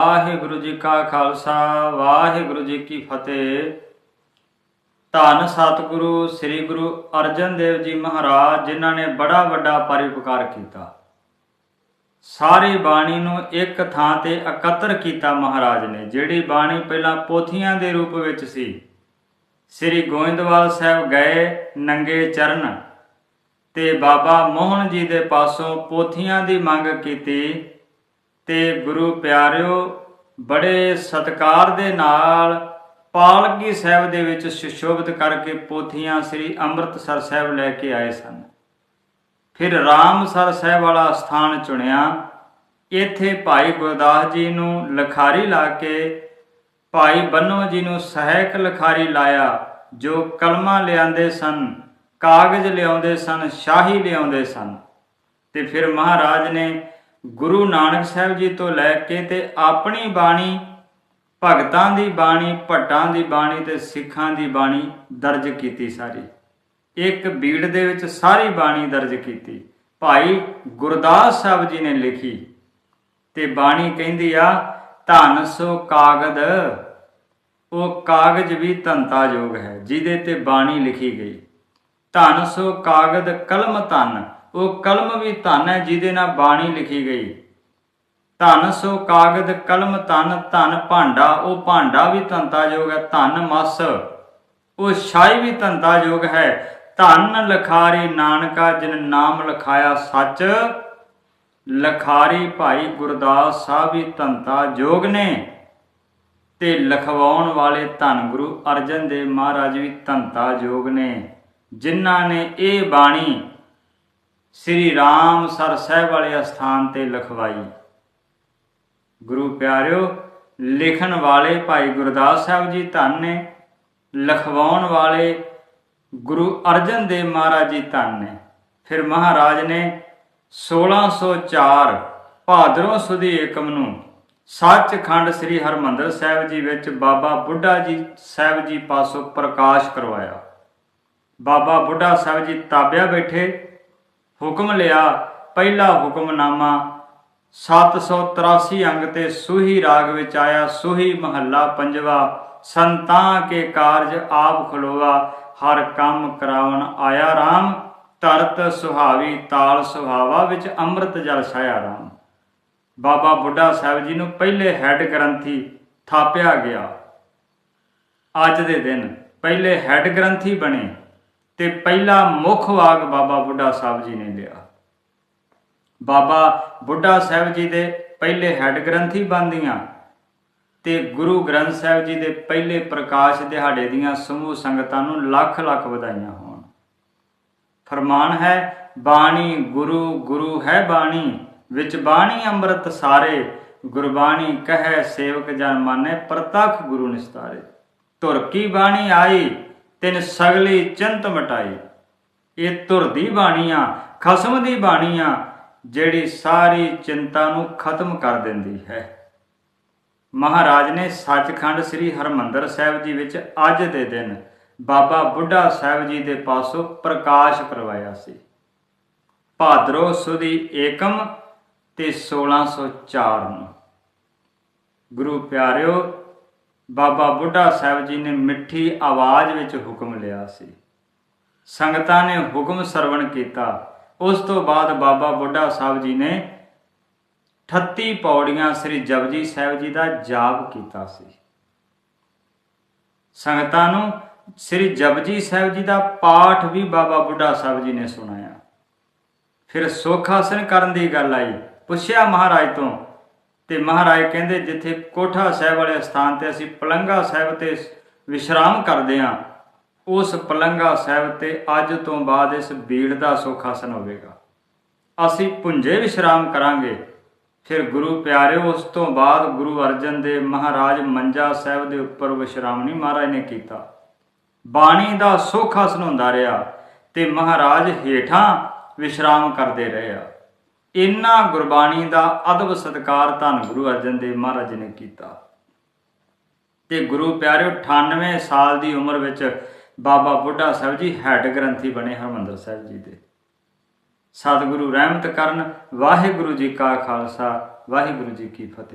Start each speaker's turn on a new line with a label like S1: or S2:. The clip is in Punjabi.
S1: ਵਾਹਿਗੁਰੂ ਜੀ ਕਾ ਖਾਲਸਾ, ਵਾਹਿਗੁਰੂ ਜੀ ਕੀ ਫਤਿਹ। ਧੰਨ ਸਤਿਗੁਰੂ, ਸ੍ਰੀ ਗੁਰੂ ਅਰਜਨ ਦੇਵ ਜੀ ਮਹਾਰਾਜ, ਜਿਨ੍ਹਾਂ ਨੇ ਬੜਾ ਵੱਡਾ ਪਰਿਪਕਾਰ ਕੀਤਾ। ਸਾਰੀ ਬਾਣੀ ਨੂੰ ਇੱਕ ਥਾਂ ਤੇ ਇਕੱਤਰ ਕੀਤਾ ਮਹਾਰਾਜ ਨੇ, ਜਿਹੜੀ ਬਾਣੀ ਪਹਿਲਾਂ ਪੋਥੀਆਂ ਦੇ ਰੂਪ ਵਿੱਚ ਸੀ। ਸ੍ਰੀ ਗੋਇੰਦਵਾਲ ਸਾਹਿਬ ਗਏ ਨੰਗੇ ਚਰਨ ਤੇ ਬਾਬਾ ਮੋਹਨ ਜੀ ਦੇ ਪਾਸੋਂ ਪੋਥੀਆਂ ਦੀ ਮੰਗ ਕੀਤੀ। ਤੇ ਗੁਰੂ ਪਿਆਰਿਓ, ਬੜੇ ਸਤਕਾਰ ਦੇ ਨਾਲ ਪਾਲਕੀ ਸਾਹਿਬ ਦੇ ਵਿੱਚ ਸੁਸ਼ੋਭਿਤ ਕਰਕੇ ਪੋਥੀਆਂ ਸ੍ਰੀ ਅੰਮ੍ਰਿਤਸਰ ਸਾਹਿਬ ਲੈ ਕੇ ਆਏ ਸਨ। ਫਿਰ ਰਾਮਸਰ ਸਾਹਿਬ ਵਾਲਾ ਸਥਾਨ ਚੁਣਿਆ। ਇੱਥੇ ਭਾਈ ਗੁਰਦਾਸ ਜੀ ਨੂੰ ਲਖਾਰੀ ਲਾ ਕੇ ਭਾਈ ਬੰਨੋ ਜੀ ਨੂੰ ਸਹਾਇਕ ਲਖਾਰੀ ਲਾਇਆ, ਜੋ ਕਲਮਾਂ ਲਿਆਂਦੇ ਸਨ, ਕਾਗਜ਼ ਲਿਆਉਂਦੇ ਸਨ, ਸ਼ਾਹੀ ਲਿਆਉਂਦੇ ਸਨ। ਤੇ ਫਿਰ ਮਹਾਰਾਜ ਨੇ ਗੁਰੂ ਨਾਨਕ ਸਾਹਿਬ ਜੀ ਤੋਂ ਲੈ ਕੇ ਤੇ ਆਪਣੀ ਬਾਣੀ, ਭਗਤਾਂ ਦੀ ਬਾਣੀ, ਭੱਟਾਂ ਦੀ ਬਾਣੀ ਤੇ ਸਿੱਖਾਂ ਦੀ ਬਾਣੀ ਦਰਜ ਕੀਤੀ ਸਾਰੀ। ਇੱਕ ਬੀੜ ਦੇ ਵਿੱਚ ਸਾਰੀ ਬਾਣੀ ਦਰਜ ਕੀਤੀ। ਭਾਈ ਗੁਰਦਾਸ ਸਾਹਿਬ ਜੀ ਨੇ ਲਿਖੀ। ਤੇ ਬਾਣੀ ਕਹਿੰਦੀ ਆ, ਧਨ ਸੋ ਕਾਗਦ, ਉਹ ਕਾਗਜ਼ ਵੀ ਧੰਤਾ ਯੋਗ ਹੈ, ਜਿਹਦੇ ਤੇ ਬਾਣੀ ਲਿਖੀ ਗਈ। ਧਨ ਸੋ ਕਾਗਦ ਕਲਮ ਧਨ ਉਹ ਕਲਮ ਵੀ ਧਨ ਹੈ, ਜਿਹਦੇ ਨਾਲ ਬਾਣੀ ਲਿਖੀ ਗਈ। ਧਨ ਸੋ ਕਾਗਦ, ਕਲਮ ਧਨ ਧਨ ਭਾਂਡਾ, ਉਹ ਭਾਂਡਾ ਵੀ ਧੰਤਾ ਯੋਗ ਹੈ, ਧਨ ਮਸ। ਉਹ ਸ਼ਾਈ ਵੀ ਧੰਤਾ ਯੋਗ ਹੈ। ਧਨ ਲਖਾਰੀ ਨਾਨਕਾ, ਜਿਨ ਨਾਮ ਲਖਾਇਆ ਸੱਚ, ਲਖਾਰੀ ਭਾਈ ਗੁਰਦਾਸ ਸਾਹਿਬ ਵੀ ਧੰਤਾ ਯੋਗ ਨੇ। ਤੇ ਲਖਵਾਉਣ ਵਾਲੇ ਧੰਨ ਗੁਰੂ ਅਰਜਨ ਦੇਵ ਮਹਾਰਾਜ ਵੀ ਧੰਤਾ ਯੋਗ ਨੇ, ਜਿਨ੍ਹਾਂ ਨੇ ਇਹ ਬਾਣੀ ਸ੍ਰੀ ਰਾਮ ਸਰ ਸਾਹਿਬ ਵਾਲੇ ਅਸਥਾਨ ਤੇ ਲਿਖਵਾਈ। ਗੁਰੂ ਪਿਆਰਿਓ, ਲਿਖਣ ਵਾਲੇ ਭਾਈ ਗੁਰਦਾਸ ਸਾਹਿਬ ਜੀ ਧੰਨ ਨੇ, ਲਿਖਵਾਉਣ ਵਾਲੇ ਗੁਰੂ ਅਰਜਨ ਦੇਵ ਮਹਾਰਾਜ ਜੀ ਧੰਨ ਨੇ। ਫਿਰ ਮਹਾਰਾਜ ਨੇ 1604 ਭਾਦਰੋਂ ਸੁਦੀ ਏਕਮ ਨੂੰ ਸੱਚਖੰਡ ਸ੍ਰੀ ਹਰਮੰਦਰ ਸਾਹਿਬ ਜੀ ਵਿੱਚ ਬਾਬਾ ਬੁੱਢਾ ਜੀ ਸਾਹਿਬ ਜੀ ਪਾਸੋਂ ਪ੍ਰਕਾਸ਼ ਕਰਵਾਇਆ। ਬਾਬਾ ਬੁੱਢਾ ਸਾਹਿਬ ਜੀ ਤਾਬਿਆ ਬੈਠੇ ਹੁਕਮ ਲਿਆ, ਪਹਿਲਾ ਹੁਕਮਨਾਮਾ 783 ਅੰਗ ਤੇ ਸੂਹੀ ਰਾਗ ਵਿੱਚ ਆਇਆ, ਸੂਹੀ ਮਹੱਲਾ ਪੰਜਵਾ, ਸੰਤਾਂ ਕੇ ਕਾਰਜ ਆਪ ਖਲੋਵਾ, ਹਰ ਕੰਮ ਕਰਾਉਣ ਆਇਆ RAM ਤਰਤ ਸੁਹਾਵੀ, ਤਾਲ ਸੁਹਾਵਾ ਵਿੱਚ ਅੰਮ੍ਰਿਤ ਜਲ ਛਾਇਆ RAM ਬਾਬਾ ਬੁੱਢਾ ਸਾਹਿਬ ਜੀ ਨੂੰ ਪਹਿਲੇ ਹੈੱਡ ਗ੍ਰੰਥੀ ਥਾਪਿਆ ਗਿਆ। ਅੱਜ ਦੇ ਦਿਨ ਪਹਿਲੇ ਹੈੱਡ ਗ੍ਰੰਥੀ ਬਣੇ। ਤੇ ਪਹਿਲਾ ਮੁੱਖ ਵਾਗ ਬਾਬਾ ਬੁੱਢਾ ਸਾਹਿਬ ਜੀ ਨੇ ਲਿਆ। ਬਾਬਾ ਬੁੱਢਾ ਸਾਹਿਬ ਜੀ ਦੇ ਪਹਿਲੇ ਹੈੱਡ ਗ੍ਰੰਥੀ ਬਣਦੀਆਂ ਤੇ ਗੁਰੂ ਗ੍ਰੰਥ ਸਾਹਿਬ ਜੀ ਦੇ ਪਹਿਲੇ ਪ੍ਰਕਾਸ਼ ਦਿਹਾੜੇ ਦੀਆਂ ਸਮੂਹ ਸੰਗਤਾਂ ਨੂੰ ਲੱਖ ਲੱਖ ਵਧਾਈਆਂ ਹੋਣ। ਫਰਮਾਨ ਹੈ, ਬਾਣੀ ਗੁਰੂ ਗੁਰੂ ਹੈ ਬਾਣੀ, ਵਿੱਚ ਬਾਣੀ ਅੰਮ੍ਰਿਤ ਸਾਰੇ, ਗੁਰਬਾਣੀ ਕਹੈ ਸੇਵਕ ਜਨ ਮਾਨੇ, ਪ੍ਰਤੱਖ ਗੁਰੂ ਨਿਸਤਾਰੇ। ਧੁਰ ਕੀ ਬਾਣੀ ਆਈ ਤਿਨ ਸਗਲੀ ਚਿੰਤ ਮਟਾਈ। ਇਹ ਧੁਰ ਦੀ ਬਾਣੀਆਂ, ਖਸਮ ਦੀ ਬਾਣੀਆਂ, ਜਿਹੜੀ ਸਾਰੀ ਚਿੰਤਾ ਨੂੰ ਖਤਮ ਕਰ ਦਿੰਦੀ ਹੈ। ਮਹਾਰਾਜ ਨੇ ਸੱਚਖੰਡ ਸ੍ਰੀ ਹਰਮੰਦਰ ਸਾਹਿਬ ਜੀ ਵਿੱਚ ਅੱਜ ਦੇ ਦਿਨ ਬਾਬਾ ਬੁੱਢਾ ਸਾਹਿਬ ਜੀ ਦੇ ਪਾਸੋਂ ਪ੍ਰਕਾਸ਼ ਕਰਵਾਇਆ ਸੀ। ਭਾਦਰੋ ਸੁਦੀ ਏਕਮ ਤੇ 1604 ਨੂੰ। ਗੁਰੂ ਪਿਆਰਿਓ ਬਾਬਾ ਬੁੱਢਾ ਸਾਹਿਬ ਜੀ ਨੇ ਮਿੱਠੀ ਆਵਾਜ਼ ਵਿੱਚ ਹੁਕਮ ਲਿਆ ਸੀ। ਸੰਗਤਾਂ ਨੇ ਹੁਕਮ ਸਰਵਣ ਕੀਤਾ। ਉਸ ਤੋਂ ਬਾਅਦ ਬਾਬਾ ਬੁੱਢਾ ਸਾਹਿਬ ਜੀ ਨੇ 38 ਪੌੜੀਆਂ ਸ੍ਰੀ ਜਪਜੀ ਸਾਹਿਬ ਜੀ ਦਾ ਜਾਪ ਕੀਤਾ ਸੀ। ਸੰਗਤਾਂ ਨੂੰ ਸ੍ਰੀ ਜਪਜੀ ਸਾਹਿਬ ਜੀ ਦਾ ਪਾਠ ਵੀ ਬਾਬਾ ਬੁੱਢਾ ਸਾਹਿਬ ਜੀ ਨੇ ਸੁਣਾਇਆ। ਫਿਰ ਸੁਖ ਆਸਨ ਕਰਨ ਦੀ ਗੱਲ ਆਈ। ਪੁੱਛਿਆ ਮਹਾਰਾਜ ਤੋਂ ਤੇ ਮਹਾਰਾਜ ਕਹਿੰਦੇ ਜਿੱਥੇ ਕੋਠਾ ਸਾਹਿਬ ਵਾਲੇ ਸਥਾਨ ਤੇ ਅਸੀਂ ਪਲੰਗਾ ਸਾਹਿਬ ਤੇ ਵਿਸ਼ਰਾਮ ਕਰਦੇ ਹਾਂ, ਉਸ ਪਲੰਗਾ ਸਾਹਿਬ ਤੇ ਅੱਜ ਤੋਂ ਬਾਅਦ ਇਸ ਬੀੜ ਦਾ ਸੁਖ ਆਸਨ ਹੋਵੇਗਾ। ਅਸੀਂ ਪੁੰਜੇ ਵਿਸ਼ਰਾਮ ਕਰਾਂਗੇ। ਫਿਰ ਗੁਰੂ ਪਿਆਰਿਓ ਉਸ ਤੋਂ ਬਾਅਦ ਗੁਰੂ ਅਰਜਨ ਦੇਵ ਮਹਾਰਾਜ ਮੰਜਾ ਸਾਹਿਬ ਦੇ ਉੱਪਰ ਵਿਸ਼ਰਾਮ ਮਹਾਰਾਜ ਨੇ ਕੀਤਾ। ਬਾਣੀ ਦਾ ਸੁਖ ਆਸਨ ਹੁੰਦਾ ਰਿਹਾ ਤੇ ਮਹਾਰਾਜ ਹੇਠਾਂ ਵਿਸ਼ਰਾਮ ਕਰਦੇ ਰਹੇ ਆ। ਇੰਨਾ ਗੁਰਬਾਣੀ ਦਾ ਅਦਬ ਸਤਕਾਰ ਧੰਨ ਗੁਰੂ ਅਰਜਨ ਦੇਵ ਮਹਾਰਾਜ ਨੇ ਕੀਤਾ। ਤੇ ਗੁਰੂ ਪਿਆਰਿਓ 98 ਸਾਲ ਦੀ ਉਮਰ ਵਿੱਚ ਬਾਬਾ ਬੁੱਢਾ ਸਾਹਿਬ ਜੀ ਹੈੱਡ ਗ੍ਰੰਥੀ ਬਣੇ ਹਰਮੰਦਰ ਸਾਹਿਬ ਜੀ ਦੇ। ਸਤਿਗੁਰੂ ਰਹਿਮਤ ਕਰਨ, ਵਾਹਿਗੁਰੂ ਜੀ ਕਾ ਖਾਲਸਾ, ਵਾਹਿਗੁਰੂ ਜੀ ਕੀ ਫਤਿਹ।